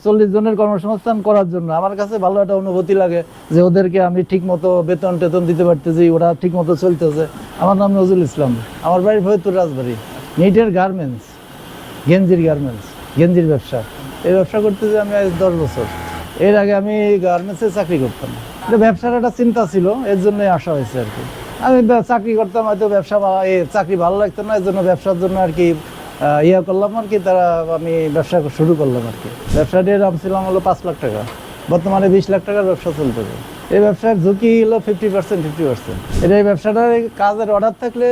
চল্লিশ জনের কর্মসংস্থান করার জন্য আমার কাছে ভালো একটা অনুভূতি লাগে যে ওদেরকে আমি ঠিক মতো বেতন টেতন দিতে পারতেছি, ওরা ঠিক মতো চলতেছে। আমার নাম নজরুল ইসলাম। আমার বাড়ি ফরিদপুর রাজবাড়ি। নিটের গার্মেন্টস গেঞ্জির গার্মেন্টস গেঞ্জির ব্যবসা। এই ব্যবসা করতেছি আমি আজ দশ বছর। এর আগে আমি গার্মেন্টসে চাকরি করতাম। এটা ব্যবসার একটা চিন্তা ছিল, এর জন্যই আসা হয়েছে আর কি। আমি চাকরি করতাম, হয়তো ব্যবসা চাকরি ভালো লাগতো না, এর জন্য ব্যবসার জন্য আর কি ইয়া করলাম আর কি, তারা আমি ব্যবসা শুরু করলাম আর কি। ব্যবসাটির দাম ছিলাম হলো পাঁচ লাখ টাকা। বর্তমানে বিশ লাখ টাকার ব্যবসা চলতেছে। এই ব্যবসার ঝুঁকি হলো ফিফটি পার্সেন্ট ফিফটি পার্সেন্ট এটা এই ব্যবসাটার কাজের অর্ডার থাকলে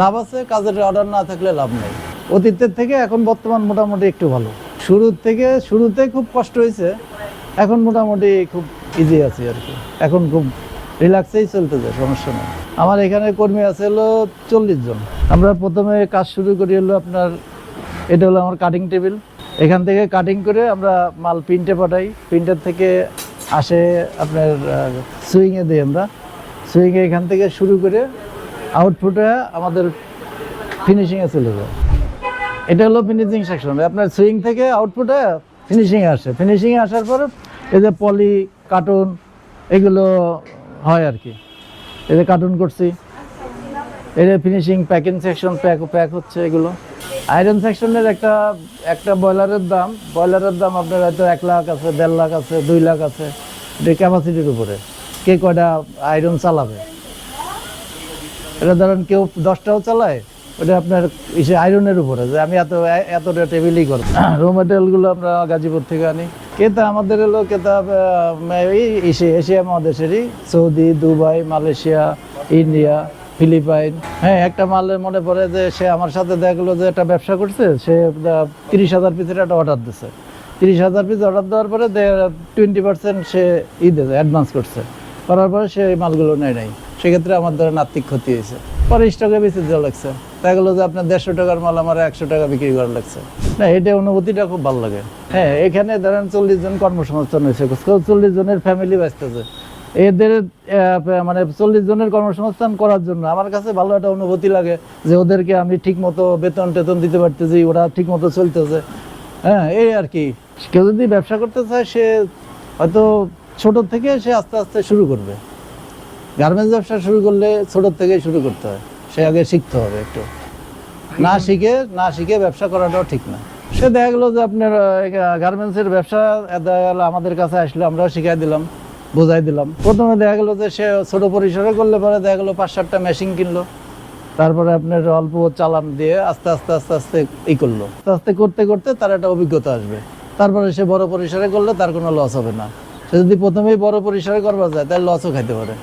লাভ আছে, কাজের অর্ডার না থাকলে লাভ নেই। অতীতের থেকে এখন বর্তমান মোটামুটি একটু ভালো। শুরুর থেকে, শুরুতে খুব কষ্ট হয়েছে, এখন মোটামুটি খুব ইজি আছে আর কি। এখন খুব রিল্যাক্সেই চলতেছে, সমস্যা নেই। আমার এখানে কর্মী আছে হলো চল্লিশ জন। আমরা প্রথমে কাজ শুরু করি হলো আপনার, এটা হলো আমার কাটিং টেবিল এখান থেকে কাটিং করে আমরা মাল প্রিন্টে পাঠাই। প্রিন্টার থেকে আসে আপনার সুইংয়ে দিই আমরা। সুইংয়ে এখান থেকে শুরু করে আউটপুটে আমাদের ফিনিশিংয়ে চলে যায়। এটা হলো ফিনিশিং সেকশন আপনার সুইং থেকে আউটপুটে ফিনিশিংয়ে আসে। ফিনিশিংয়ে আসার পরে এই যে পলি কার্টুন এগুলো হয় আর কি। যে কার্টুন করছি। যে finishing packing section pack pack হচ্ছে এগুলো। আয়রন সেকশনের একটা একটা ব্রয়লারের দাম। ব্রয়লারের দাম আপনার হয়তো এক লাখ আছে, দেড় লাখ আছে, দুই লাখ আছে। এটা ক্যাপাসিটির উপরে। কে কয়টা আয়রন চালাবে? এটা ধরেন কেউ দশটাও চালায়, ওটা আপনার ইসে আয়রনের উপরে। যে আমি এত, এতটা টেবিলই করব রো মেটেরিয়ালগুলো আমরা গাজীপুর থেকে আনি। কেতা আমাদের হলো এই Asia Asia মহাদেশেরই, Saudi, Dubai, Malaysia, India, Philippine. হ্যাঁ একটা মালের মনে পড়ে যে সে আমার সাথে দেখল যে একটা ব্যবসা করছে, সে তিরিশ হাজার পিসের একটা অর্ডার দিছে। তিরিশ হাজার পিস অর্ডার দেওয়ার পরে টোয়েন্টি পার্সেন্ট সে ই দিয়েছে অ্যাডভান্স করছে। করার পরে সে মালগুলো নেয় নাই। সেক্ষেত্রে আমার ধরেন আর্থিক ক্ষতি হয়েছে। পরে স্টকে বেশি দেওয়া লাগছে। দেখা গেলো যে আপনার দেড়শো টাকার মাল আমার একশো টাকা বিক্রি করা লাগছে। না, এটা অনুভূতিটা খুব ভালো লাগে। হ্যাঁ এখানে ধরেন চল্লিশ জন কর্মসংস্থান হয়েছে। চল্লিশ জনের ফ্যামিলি বাঁচতেছে এদের মানে চল্লিশ জনের কর্মসংস্থান করার জন্য আমার কাছে ভালো একটা অনুভূতি লাগে যে ওদেরকে আমি ঠিক মতো বেতন টেতন দিতে পারতেছি, ওরা ঠিক মতো চলতেছে। হ্যাঁ এই আর কি। কেউ যদি ব্যবসা করতে চায়, সে হয়তো ছোট থেকে সে আস্তে আস্তে শুরু করবে। গার্মেন্টস ব্যবসা শুরু করলে ছোট থেকে শুরু করতে হয়। সে আগে শিখতে হবে একটু। না শিখে না শিখে ব্যবসা করাটাও ঠিক না। সে দেখা গেলো যে আপনার গার্মেন্টসের ব্যবসা দেখা গেলো আমাদের কাছে আসলে, আমরাও শিখাই দিলাম, বোঝাই দিলাম। প্রথমে দেখা গেলো যে সে ছোট পরিসরে করলে পরে দেখা গেলো পাঁচ সাতটা মেশিন কিনলো। তারপরে আপনার অল্প চালান দিয়ে আস্তে আস্তে আস্তে আস্তে ই করল। আস্তে আস্তে করতে করতে তার একটা অভিজ্ঞতা আসবে। তারপরে সে বড় পরিসরে করলে তার কোনো লস হবে না। যদি প্রথমেই বড় পরিসরে করবা যায় তাহলে লসও খাইতে পারে।